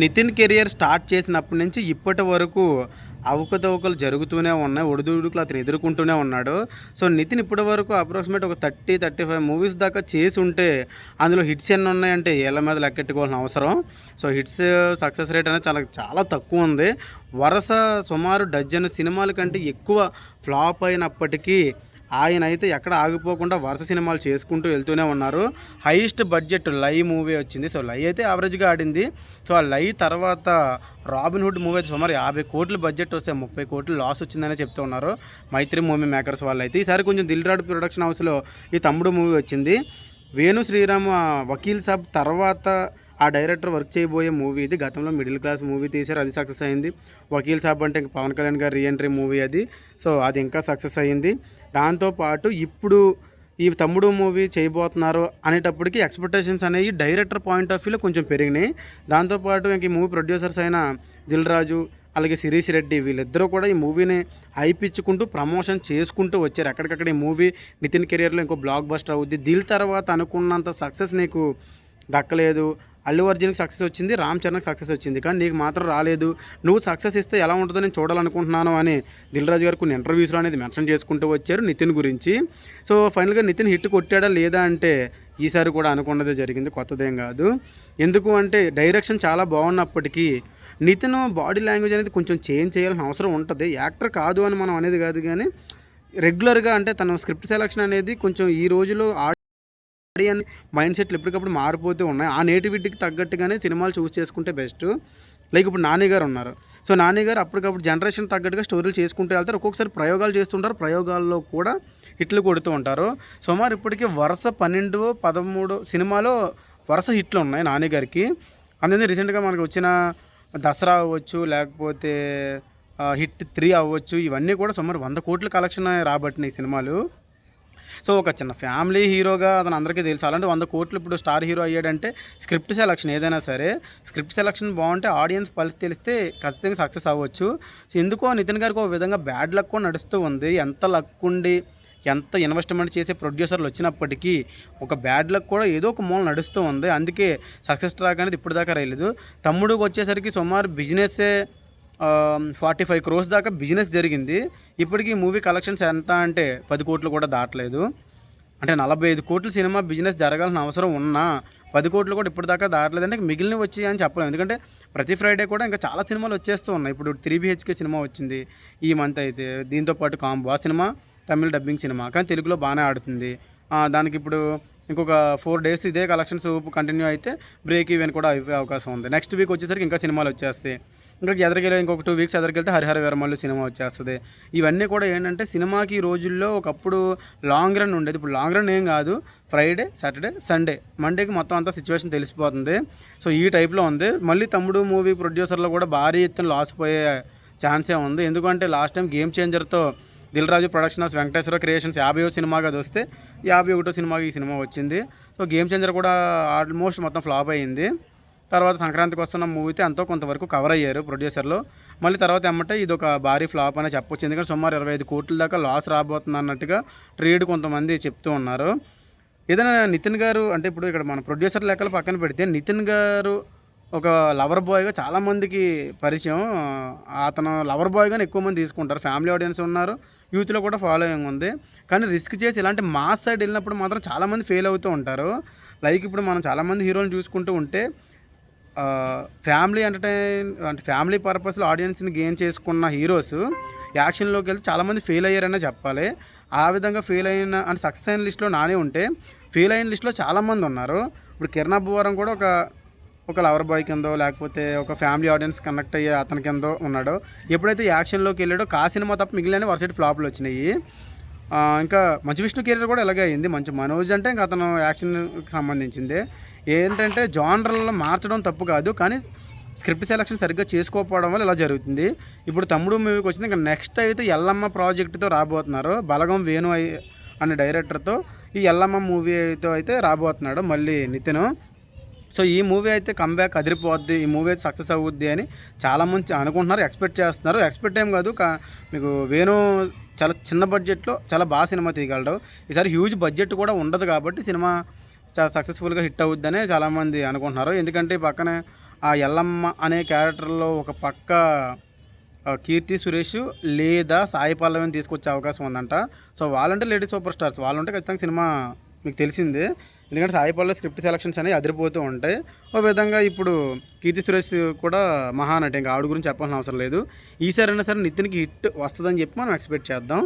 Nitin career start చేసినప్పటి నుంచి ఇప్పటి వరకు అవకతవకలు జరుగుతూనే ఉన్నాయి ఒడిదుడుకులు అతను ఎదుర్కొంటూనే ఉన్నాడు. సో నితిన్ ఇప్పటి వరకు అప్రాక్సిమేట్ ఒక థర్టీ థర్టీ ఫైవ్ మూవీస్ దాకా చేసి ఉంటే అందులో హిట్స్ ఎన్ని ఉన్నాయంటే ఏళ్ళ మీద లెక్కెట్టుకోవాల్సిన అవసరం. సో హిట్స్ సక్సెస్ రేట్ అనేది చాలా చాలా తక్కువ ఉంది. వరుస సుమారు డజన్ సినిమాల కంటే ఎక్కువ ఫ్లాప్ అయినప్పటికీ ఆయన అయితే ఎక్కడ ఆగిపోకుండా వరుస సినిమాలు చేసుకుంటూ వెళ్తూనే ఉన్నారు. హైయెస్ట్ బడ్జెట్ లై మూవీ వచ్చింది. సో లై అయితే యావరేజ్గా ఆడింది. సో ఆ లై తర్వాత రాబిన్ హుడ్ మూవీ అయితే సుమారు యాభై కోట్ల బడ్జెట్ వస్తే ముప్పై కోట్లు లాస్ వచ్చిందని చెప్తూ ఉన్నారు మైత్రి మూవీ మేకర్స్ వాళ్ళు అయితే ఈసారి కొంచెం దిల్ రాడ్ ప్రొడక్షన్ హౌస్లో ఈ తమ్ముడు మూవీ వచ్చింది. వేణు శ్రీరామ్ వకీల్ సాబ్ తర్వాత ఆ డైరెక్టర్ వర్క్ చేయబోయే మూవీ ఇది. గతంలో మిడిల్ క్లాస్ మూవీ తీశారు అది సక్సెస్ అయింది. వకీల్ సాబ్ అంటే ఇంకా పవన్ కళ్యాణ్ గారి రీఎంట్రీ మూవీ అది. సో అది ఇంకా సక్సెస్ అయ్యింది దాంతోపాటు ఇప్పుడు ఈ తమ్ముడు మూవీ చేయబోతున్నారు అనేటప్పటికి ఎక్స్పెక్టేషన్స్ అనేవి డైరెక్టర్ పాయింట్ ఆఫ్ వ్యూలో కొంచెం పెరిగినాయి. దాంతోపాటు ఇంక ఈ మూవీ ప్రొడ్యూసర్స్ అయిన దిల్ రాజు అలాగే శిరీష్ రెడ్డి వీళ్ళిద్దరూ కూడా ఈ మూవీని హైపిచ్చుకుంటూ ప్రమోషన్ చేసుకుంటూ వచ్చారు. ఎక్కడికక్కడ ఈ మూవీ నితిన్ కెరియర్లో ఇంకో బ్లాక్ బస్టర్ అవుద్ది. దిల్ తర్వాత అనుకున్నంత సక్సెస్ నీకు దక్కలేదు. అల్లు అర్జున్కి సక్సెస్ వచ్చింది రామ్ చరణ్కి సక్సెస్ వచ్చింది. కానీ నీకు మాత్రం రాలేదు. నువ్వు సక్సెస్ ఇస్తే ఎలా ఉంటుందో నేను చూడాలనుకుంటున్నాను అని దిల్ రాజు గారు కొన్ని ఇంటర్వ్యూస్లో అనేది మెన్షన్ చేసుకుంటూ వచ్చారు నితిన్ గురించి. సో ఫైనల్గా నితిన్ హిట్ కొట్టాడా లేదా అంటే ఈసారి కూడా అనుకున్నదే జరిగింది కొత్తదేం కాదు. ఎందుకు అంటే డైరెక్షన్ చాలా బాగున్నప్పటికీ నితిన్ బాడీ లాంగ్వేజ్ అనేది కొంచెం చేంజ్ చేయాల్సిన అవసరం ఉంటుంది. యాక్టర్ కాదు అని మనం అనేది కాదు కానీ రెగ్యులర్గా అంటే తన స్క్రిప్ట్ సెలక్షన్ అనేది కొంచెం ఈ రోజులో అని మైండ్ సెట్లు ఎప్పటికప్పుడు మారిపోతూ ఉన్నాయి. ఆ నేటివిటీకి తగ్గట్టుగానే సినిమాలు చూస్ చేసుకుంటే బెస్ట్. లైక్ ఇప్పుడు నాని గారు ఉన్నారు. సో నాని గారు అప్పటికప్పుడు జనరేషన్ తగ్గట్టుగా స్టోరీలు చేసుకుంటూ వెళ్తారు. ఒక్కొక్కసారి ప్రయోగాలు చేస్తుంటారు ప్రయోగాల్లో కూడా హిట్లు కొడుతూ ఉంటారు. సుమారు ఇప్పటికీ వరుస పన్నెండు పదమూడు సినిమాలో వరుస హిట్లు ఉన్నాయి నాని గారికి. అందుకని రీసెంట్గా మనకు వచ్చిన దసరా అవ్వచ్చు లేకపోతే హిట్ త్రీ అవ్వచ్చు ఇవన్నీ కూడా సుమారు వంద కోట్ల కలెక్షన్ రాబట్టినాయి సినిమాలు. సో ఒక చిన్న ఫ్యామిలీ హీరోగా అతను అందరికీ తెలుసు. అలాంటి వంద కోట్లు ఇప్పుడు స్టార్ హీరో అయ్యాడంటే స్క్రిప్ట్ సెలక్షన్ ఏదైనా సరే స్క్రిప్ట్ సెలక్షన్ బాగుంటే ఆడియన్స్ పలిసి తెలిస్తే ఖచ్చితంగా సక్సెస్ అవ్వచ్చు. సో ఎందుకో నితిన్ గారికి ఒక విధంగా బ్యాడ్ లక్ కూడా నడుస్తూ ఉంది. ఎంత లక్ ఉండి ఎంత ఇన్వెస్ట్మెంట్ చేసే ప్రొడ్యూసర్లు వచ్చినప్పటికీ ఒక బ్యాడ్ లక్ కూడా ఏదో ఒక మూల నడుస్తూ ఉంది. అందుకే సక్సెస్ ట్రాక్ అనేది ఇప్పటిదాకా దాకా రాలేదు తమ్ముడికి వచ్చేసరికి సుమారు బిజినెస్సే ఫార్టీ ఫైవ్ క్రోర్స్ దాకా బిజినెస్ జరిగింది. ఇప్పటికీ మూవీ కలెక్షన్స్ ఎంత అంటే పది కోట్లు కూడా దాటలేదు. అంటే నలభై ఐదు కోట్ల సినిమా బిజినెస్ జరగాల్సిన అవసరం ఉన్నా పది కోట్లు కూడా ఇప్పటిదాకా దాటలేదు అంటే మిగిలిన వచ్చి అని చెప్పలేము ఎందుకంటే ప్రతి ఫ్రైడే కూడా ఇంకా చాలా సినిమాలు వచ్చేస్తూ ఉన్నాయి. ఇప్పుడు త్రీ బిహెచ్కే సినిమా వచ్చింది ఈ మంత్ అయితే. దీంతో పాటు కాంబో ఆ సినిమా తమిళ డబ్బింగ్ సినిమా. కానీ తెలుగులో బాగానే ఆడుతుంది. దానికి ఇప్పుడు ఇంకొక ఫోర్ డేస్ ఇదే కలెక్షన్స్ కంటిన్యూ అయితే బ్రేక్ ఈవెన్ కూడా అయిపోయే అవకాశం ఉంది. నెక్స్ట్ వీక్ వచ్చేసరికి ఇంకా సినిమాలు వచ్చేస్తాయి. ఇంకా ఎదరికెళ్ళి ఇంకొక టూ వీక్స్ ఎదరికెళ్తే హరిహర వీరమల్లు సినిమా వచ్చేస్తుంది. ఇవన్నీ కూడా ఏంటంటే సినిమాకి ఈ రోజుల్లో ఒకప్పుడు లాంగ్ రన్ ఉండేది. ఇప్పుడు లాంగ్ రన్ ఏం కాదు. ఫ్రైడే సాటర్డే సండే మండేకి మొత్తం అంతా సిచ్యువేషన్ తెలిసిపోతుంది. సో ఈ టైప్లో ఉంది. మళ్ళీ తమ్ముడు మూవీ ప్రొడ్యూసర్లో కూడా భారీ ఎత్తున లాస్ పోయే ఛాన్సే ఉంది. ఎందుకంటే last time game చేంజర్తో Dil Raju production house Venkateswara creations యాభై సినిమాగా అది వస్తే యాభై ఒకటో సినిమాకి ఈ సినిమా వచ్చింది. సో గేమ్ చేంజర్ కూడా ఆల్మోస్ట్ మొత్తం ఫ్లాప్ అయ్యింది తర్వాత సంక్రాంతికి వస్తున్న మూవీతో ఎంతో కొంతవరకు కవర్ అయ్యారు ప్రొడ్యూసర్లు మళ్ళీ తర్వాత ఎమ్మటే ఇది ఒక భారీ ఫ్లాప్ అనే చెప్పొచ్చు. ఎందుకంటే సుమారు ఇరవై ఐదు కోట్ల దాకా లాస్ రాబోతుంది అన్నట్టుగా ట్రేడ్ కొంతమంది చెప్తూ ఉన్నారు. ఏదైనా నితిన్ గారు అంటే ఇప్పుడు ఇక్కడ మన ప్రొడ్యూసర్ లెక్కలు పక్కన పెడితే నితిన్ గారు ఒక లవర్ బాయ్గా చాలామందికి పరిచయం. అతను లవర్ బాయ్గానే ఎక్కువ మంది తీసుకుంటారు. ఫ్యామిలీ ఆడియన్స్ ఉన్నారు. యూత్లో కూడా ఫాలోయింగ్ ఉంది. కానీ రిస్క్ చేసి ఇలాంటి మాస్ సైడ్ వెళ్ళినప్పుడు మాత్రం చాలామంది ఫెయిల్ అవుతూ ఉంటారు. లైక్ ఇప్పుడు మనం చాలామంది హీరోలు చూసుకుంటూ ఉంటే ఫ్యామిలీ ఎంటర్టైన్ అంటే ఫ్యామిలీ పర్పస్లో ఆడియన్స్ని గెయిన్ చేసుకున్న హీరోస్ యాక్షన్లోకి వెళ్తే చాలామంది ఫెయిల్ అయ్యారనే చెప్పాలి. ఆ విధంగా ఫెయిల్ అయిన అంటే సక్సెస్ అయిన లిస్ట్లో నానే ఉంటే ఫెయిల్ అయిన లిస్ట్లో చాలామంది ఉన్నారు. ఇప్పుడు కిరణ్ అబ్బువారం కూడా ఒక ఒక లవర్ బాయ్ కిందో లేకపోతే ఒక ఫ్యామిలీ ఆడియన్స్ కనెక్ట్ అయ్యే అతని కిందో ఉన్నాడో. ఎప్పుడైతే యాక్షన్లోకి వెళ్ళాడో కా సినిమా తప్ప మిగిలిన వరుసటి ఫ్లాప్లు వచ్చినాయి. ఇంకా మంచి విష్ణు కెరీర్ కూడా ఇలాగే అయింది. మంచి మనోజ్ అంటే ఇంకా అతను యాక్షన్కి సంబంధించింది. ఏంటంటే జానర్లలో మార్చడం తప్పు కాదు కానీ స్క్రిప్ట్ సెలక్షన్ సరిగ్గా చేసుకోకపోవడం వల్ల ఇలా జరుగుతుంది. ఇప్పుడు తమ్ముడు మూవీకి వచ్చింది ఇంకా నెక్స్ట్ అయితే ఎల్లమ్మ ప్రాజెక్టుతో రాబోతున్నారు. బలగం వేణు అనే డైరెక్టర్తో ఈ ఎల్లమ్మ మూవీతో అయితే రాబోతున్నాడు మళ్ళీ నితిన్. సో ఈ మూవీ అయితే కంబ్యాక్ అదిరిపోద్ది ఈ మూవీ అయితే సక్సెస్ అవుద్ది అని చాలామంది అనుకుంటున్నారు ఎక్స్పెక్ట్ చేస్తున్నారు. ఎక్స్పెక్ట్ ఏం కాదు మీకు వేణు చాలా చిన్న బడ్జెట్లో చాలా బాగా సినిమా తీయగలడు. ఈసారి హ్యూజ్ బడ్జెట్ కూడా ఉండదు కాబట్టి సినిమా చాలా సక్సెస్ఫుల్గా హిట్ అవుద్దనే చాలామంది అనుకుంటున్నారు. ఎందుకంటే పక్కనే ఆ ఎల్లమ్మ అనే క్యారెక్టర్లో ఒక పక్క కీర్తి సురేష్ లేదా సాయి పల్లవిని తీసుకొచ్చే అవకాశం ఉందంట. సో వాళ్ళంటే లేడీ సూపర్ స్టార్స్. వాళ్ళంటే ఖచ్చితంగా సినిమా మీకు తెలిసిందే. ఎందుకంటే సాయి పల్లవి స్క్రిప్ట్ సెలక్షన్స్ అనేవి అదిరిపోతూ ఉంటాయి. ఓ విధంగా ఇప్పుడు కీర్తి సురేష్ కూడా మహానటి ఇంకా ఆవిడ గురించి చెప్పాల్సిన అవసరం లేదు. ఈసారైనా సరే నితిన్కి హిట్ వస్తుందని చెప్పి మనం ఎక్స్పెక్ట్ చేద్దాం.